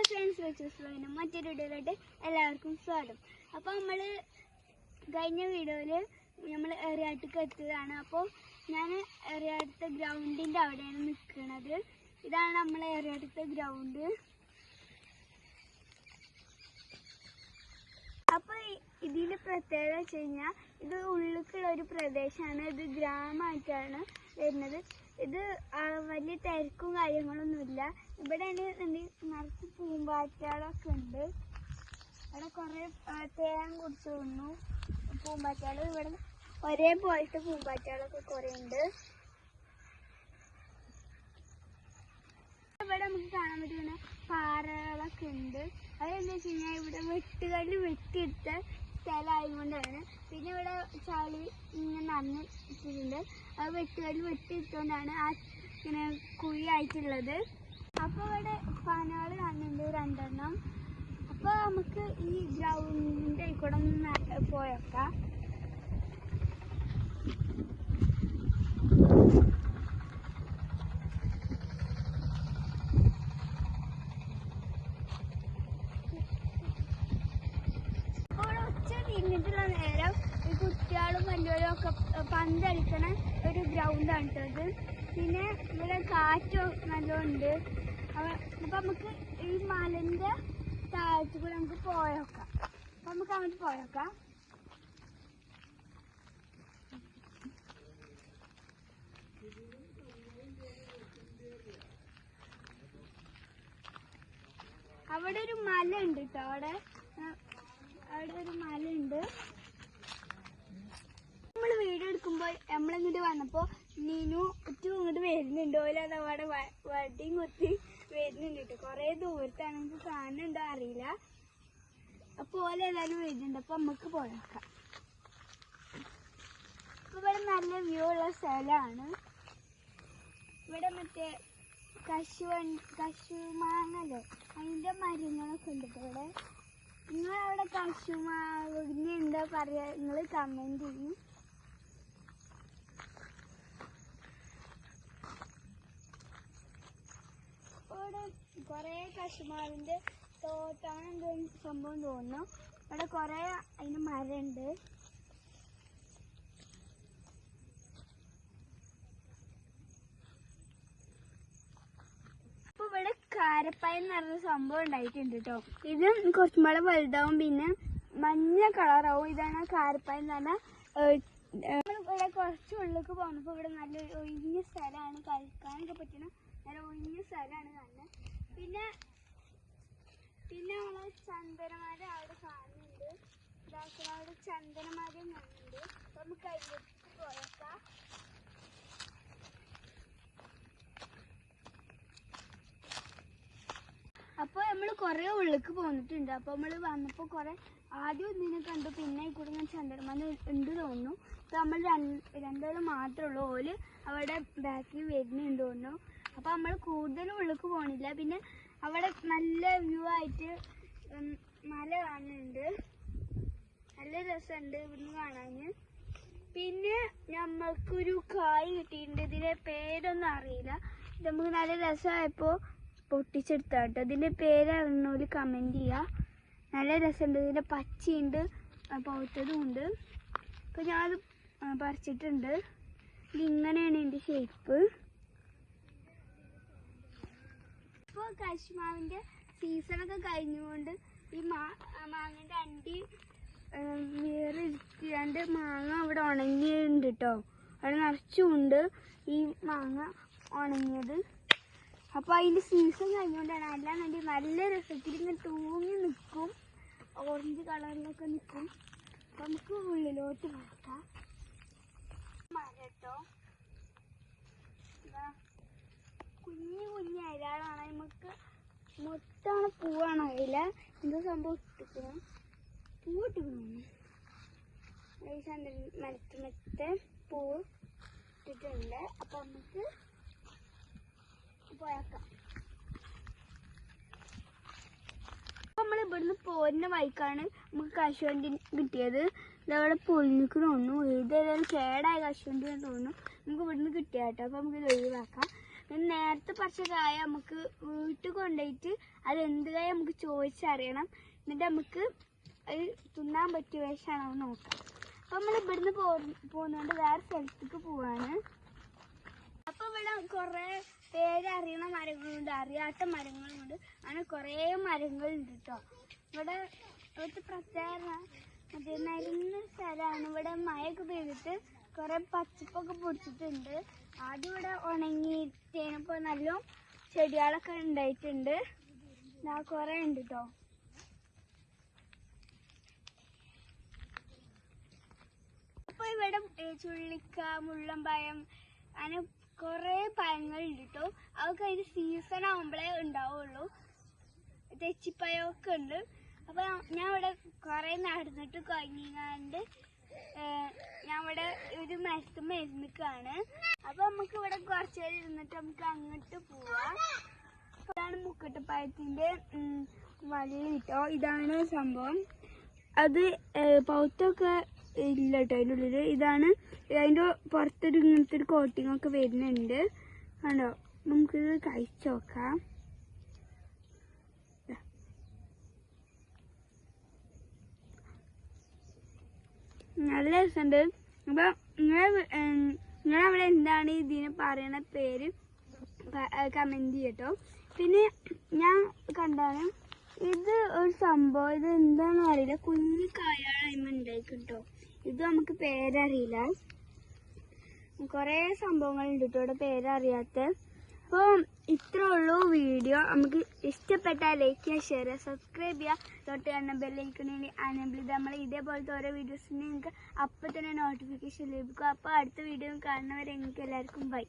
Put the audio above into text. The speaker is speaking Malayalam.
ഹലോ ഫ്രണ്ട്സ് വെച്ചോസ്ലോയിന് മറ്റൊരു വീഡിയോയിലോട്ട് എല്ലാവർക്കും സ്വാഗതം. അപ്പോൾ നമ്മൾ കഴിഞ്ഞ വീഡിയോയിൽ നമ്മൾ എറിയാട്ടക്ക് എത്തിയതാണ്. അപ്പോൾ ഞാൻ എറിയാട്ടത്തെ ഗ്രൗണ്ടിന്റെ അവിടെയാണ് നിൽക്കുന്നത് ഇതാണ് നമ്മൾ എറിയാട്ടത്തെ ഗ്രൗണ്ട്. അപ്പോൾ ഇതിന്റെ പ്രത്യേകത വെച്ച് കഴിഞ്ഞാൽ ഇത് ഉള്ളിലേക്കുള്ള ഒരു പ്രദേശമാണ്. ഇത് ഗ്രാമമായിട്ടാണ് വരുന്നത്. ഇത് വലിയ തിരക്കും കാര്യങ്ങളൊന്നുമില്ല. ഇവിടെ നിറച്ച് പൂമ്പാറ്റകളൊക്കെ ഉണ്ട് ഇവിടെ കുറേ തേൻ കുടിച്ചു തിന്നു പൂമ്പാറ്റകൾ ഇവിടെ ഒരേപോലത്തെ പൂമ്പാറ്റകളൊക്കെ കുറെ ഉണ്ട്. ഇവിടെ നമുക്ക് കാണാൻ പറ്റുന്ന പാറകളൊക്കെ ഉണ്ട്. അതെന്താ വെച്ച് കഴിഞ്ഞാൽ ഇവിടെ വെട്ടുകല്ല് വെട്ടിയെടുത്ത സ്ഥലമായതുകൊണ്ടാണ്. പിന്നെ ഇവിടെ ചളി നടന്ന് ഇട്ടിട്ടുണ്ട് അത് വെട്ടുകല്ല് വെട്ടിയിട്ടുകൊണ്ടാണ് ആ ഇങ്ങനെ കുഴിയായിട്ടുള്ളത്. അപ്പോൾ ഇവിടെ പനകൾ കാണുന്നുണ്ട് രണ്ടെണ്ണം. അപ്പോൾ നമുക്ക് ഈ ഗ്രൗണ്ടിൽ കൂടെ ഒന്ന് പോയേക്കാം അപ്പോൾ ഉച്ച തിരിഞ്ഞിട്ടുള്ള നേരം ഈ കുട്ടികളും വലിയവരും ഒക്കെ പന്ത് കളിക്കണ ഒരു ഗ്രൗണ്ടാണ് ട്ടോ ഇത്. പിന്നെ ഇവിടെ കാറ്റും നല്ലോണ്ട് അപ്പം നമുക്ക് ഈ മലന്റെ താഴത്ത് കൂടെ നമുക്ക് പോയേക്കാം അപ്പം നമുക്ക് അങ്ങോട്ട് പോയേക്കാം അവിടെ ഒരു മല ഉണ്ട് കേട്ടോ അവിടെ അവിടെ ഒരു മലയുണ്ട്. നമ്മൾ വീഡിയോ എടുക്കുമ്പോൾ നമ്മളിങ്ങോട്ട് വന്നപ്പോൾ നീനു ഒറ്റ ഇങ്ങോട്ട് വരുന്നുണ്ട്. ഓരത് അവിടെ വടിയും കുത്തി വരുന്നുണ്ട് കേട്ടോ. കുറേ ദൂരത്താണ്. നമുക്ക് കാണുന്നുണ്ടോ അറിയില്ല. അപ്പോൾ ഓല ഏതായാലും വരുന്നുണ്ട്. അപ്പോൾ നമുക്ക് പോയേക്കാം. ഇവിടെ നല്ല വ്യൂ ഉള്ള സ്ഥലമാണ് ഇവിടെ മറ്റേ കശുവ കശുമാങ്ങല്ലേ? അതിന്റെ മരങ്ങളൊക്കെ ഉണ്ട് ഇവിടെ. നിങ്ങളവിടെ കശുമാവിന് എന്താ പറയാ? നിങ്ങൾ കമന്റ് ചെയ്യും. ഇവിടെ കുറേ കശുമാവിന്റെ തോട്ടാണ് എന്തോ സംഭവം തോന്നുന്നു. ഇവിടെ കൊറേ അതിന് മരമുണ്ട് അപ്പൊ ഇവിടെ കാരപ്പായം എന്ന് പറഞ്ഞ സംഭവം ഉണ്ടായിട്ടുണ്ട് കേട്ടോ ഇത് കുറച്ചും കൂടെ വലുതാവും പിന്നെ മഞ്ഞ കളറാവും. ഇതാണ് കാരപ്പായ എന്ന് പറഞ്ഞാൽ ഇവിടെ കുറച്ച് ഉള്ളിലേക്ക് പോകുമ്പോൾ ഇവിടെ നല്ല ഒഴിഞ്ഞ സ്ഥലമാണ്. കഴിക്കാനൊക്കെ പറ്റുന്ന നല്ല ഒഴിഞ്ഞ സ്ഥലമാണ് കാണുന്നത് പിന്നെ പിന്നെ നമ്മളെ ചന്ദനമാരെ അവിടെ കാണുന്നുണ്ട്. ചന്ദനമാരെ കാണുന്നുണ്ട്. നമുക്ക് അതിലേക്ക് പോയേക്കാം അപ്പോൾ നമ്മൾ കുറേ ഉള്ളിലേക്ക് പോന്നിട്ടുണ്ട്. അപ്പോൾ നമ്മൾ വന്നപ്പോൾ കുറേ ആദ്യം ഒന്നിനെ കണ്ടു പിന്നെ കൂടെ ഞാൻ ചന്ദ്രമാന ഉണ്ട് തോന്നുന്നു. അപ്പോൾ നമ്മൾ രണ്ടാൾ മാത്രമേ ഉള്ളൂ. ഓൽ അവിടെ ബാക്കിൽ വരുന്നുണ്ട് തോന്നുന്നു. അപ്പോൾ നമ്മൾ കൂടുതലും ഉള്ളിലേക്ക് പോണില്ല. പിന്നെ അവിടെ നല്ല വ്യൂ ആയിട്ട് മല കാണുന്നുണ്ട്. നല്ല രസമുണ്ട് ഇവിടുന്ന് കാണാൻ പിന്നെ നമ്മൾക്കൊരു കായ് കിട്ടിയിട്ടുണ്ട്. ഇതിന്റെ പേരൊന്നും അറിയില്ല. നമുക്ക് നല്ല രസമായപ്പോൾ പൊട്ടിച്ചെടുത്താ കേട്ടോ ഇതിന്റെ പേര് കമന്റ് ചെയ്യുക ചെയ്യാ. നല്ല രസമുണ്ട്. ഇതിന്റെ പച്ചയുണ്ട് പൗത്തതും ഉണ്ട്. അപ്പോൾ ഞാനത് പറിച്ചിട്ടുണ്ട്. ഇതിങ്ങനെയാണ് എന്റെ ഷേപ്പ് ഇപ്പോൾ കശുമാവിന്റെ സീസണൊക്കെ കഴിഞ്ഞുകൊണ്ട് ഈ മാ മാങ്ങന്റെ അണ്ടി വേറെ ഇരുത്തിയാണ്ട് മാങ്ങ അവിടെ ഉണങ്ങിയിട്ടുണ്ട് കേട്ടോ അവിടെ നിറച്ചുമുണ്ട് ഈ മാങ്ങ ഉണങ്ങിയത്. അപ്പോൾ അതിന്റെ സീസൺ കഴിഞ്ഞുകൊണ്ടാണ് അല്ലാന്നുണ്ടെങ്കിൽ നല്ല രസത്തിൽ ഇങ്ങനെ തൂങ്ങി നിൽക്കും ഓറഞ്ച് കളറിലൊക്കെ നിൽക്കും അപ്പം നമുക്ക് ഉള്ളിലോട്ട് വളർത്താം മരം കുഞ്ഞു കുഞ്ഞു അരാളാണ് നമുക്ക് മൊത്തമാണ് പൂവാണ് അതിൽ എന്തോ സംഭവം? ഇട്ടിക്കണം പൂ ഇട്ടിക്കണം ഈ ചന്ദ്രൻ മരത്തിനത്തെ പൂവ് ഇട്ടിട്ടുണ്ട് അപ്പൊ നമുക്ക് പോയേക്കാം നമ്മൾ ഇവിടുന്ന് പോരുന്ന വഴിക്കാണ് നമുക്ക് കശുവണ്ടി കിട്ടിയത്. ഇതവിടെ പൊളിഞ്ഞിക്ക് തോന്നുന്നു. ഇത് ഏതായാലും കേടായ കശുവണ്ടി എന്ന് തോന്നുന്നു. നമുക്ക് ഇവിടുന്ന് കിട്ടിയ കേട്ടോ. അപ്പൊ നമുക്ക് ഇത് ഒഴിവാക്കാം. നേരത്തെ പറിച്ച കായ നമുക്ക് വീട്ടിൽ കൊണ്ടുപോയിട്ട് അത് എന്ത് കായ നമുക്ക് ചോദിച്ചറിയണം. എന്നിട്ട് നമുക്ക് അത് തിന്നാൻ പറ്റിയ വേഷമാണോ നോക്കാം. അപ്പൊ നമ്മൾ ഇവിടുന്ന് പോ പോകുന്നതുകൊണ്ട് വേറെ സ്ഥലത്തേക്ക് പോവാണ്. അപ്പൊ ഇവിടെ കുറേ മരങ്ങളുണ്ട് അറിയാത്ത മരങ്ങളുണ്ട്. അങ്ങനെ കുറെ മരങ്ങളുണ്ട് കേട്ടോ ഇവിടെ ഇവിടുത്തെ പ്രത്യേകത മറ്റേ സ്ഥലമാണ്. ഇവിടെ മഴയൊക്കെ പെയ്തിട്ട് കുറെ പച്ചപ്പൊക്കെ പൊടിച്ചിട്ടുണ്ട്. ആദ്യം ഇവിടെ ഉണങ്ങിയിട്ടേന്. ഇപ്പൊ നല്ല ചെടികളൊക്കെ ഉണ്ടായിട്ടുണ്ട്. കുറെ ഉണ്ട് കേട്ടോ അപ്പൊ ഇവിടെ ചുള്ളിക്ക മുള്ളമ്പയം അങ്ങനെ കുറെ പഴങ്ങളുണ്ട് കേട്ടോ അതൊക്കെ അതിന് സീസൺ ആവുമ്പോഴേ ഉണ്ടാവുള്ളൂ. തെച്ചിപ്പഴമൊക്കെ ഉണ്ട്. അപ്പൊ ഞാൻ ഇവിടെ കുറെ നടന്നിട്ട് കഴിഞ്ഞാണ്ട് ഞാൻ ഇവിടെ ഒരു മരത്തുമ്മ ഇരുന്നിക്കാണ്. അപ്പൊ നമുക്ക് ഇവിടെ കുറച്ച് നേരം ഇരുന്നിട്ട് നമുക്ക് അങ്ങോട്ട് പോവാം. ഇതാണ് വള്ളി കേട്ടോ ഇതാണ് സംഭവം. അത് പൗത്തൊക്കെ ഇല്ല കേട്ടോ അതിന്റെ ഉള്ളിൽ ഇതാണ് അതിന്റെ പുറത്തൊരു ഇങ്ങനത്തെ ഒരു കോട്ടിംഗ് ഒക്കെ വരുന്നുണ്ട്. ആണോ നമുക്കിത് കഴിച്ചു നോക്കാം. നല്ല രസമുണ്ട്. അപ്പൊ നിങ്ങൾ നിങ്ങളവിടെ എന്താണ് ഇതിന് പറയണ പേര്? കമന്റ് ചെയ്യട്ടോ. പിന്നെ ഞാൻ കണ്ടാണ് ഇത് ഒരു സംഭവം ഇത് എന്താണെന്ന് അറിയില്ല. കുഞ്ഞു കായാണ് ഉണ്ടായിട്ടോ ഇത് നമുക്ക് പേരറിയില്ല. കുറേ സംഭവങ്ങളുണ്ട് കേട്ടോ ഇവിടെ പേരറിയാത്ത. അപ്പോൾ ഇത്രേ ഉള്ളൂ വീഡിയോ. നമുക്ക് ഇഷ്ടപ്പെട്ടാൽ ലൈക്ക് ചെയ്യുക ഷെയർ ചെയ്യുക സബ്സ്ക്രൈബ് ചെയ്യുക തൊട്ട് കണ്ണ ബെല്ലൈക്കണിൽ അനബിൾ നമ്മൾ ഇതേപോലത്തെ ഓരോ വീഡിയോസിന് നിങ്ങൾക്ക് അപ്പൊ തന്നെ നോട്ടിഫിക്കേഷൻ ലഭിക്കും. അപ്പോൾ അടുത്ത വീഡിയോ കാണുന്നവരെ നിങ്ങൾക്ക് എല്ലാവർക്കും ബൈ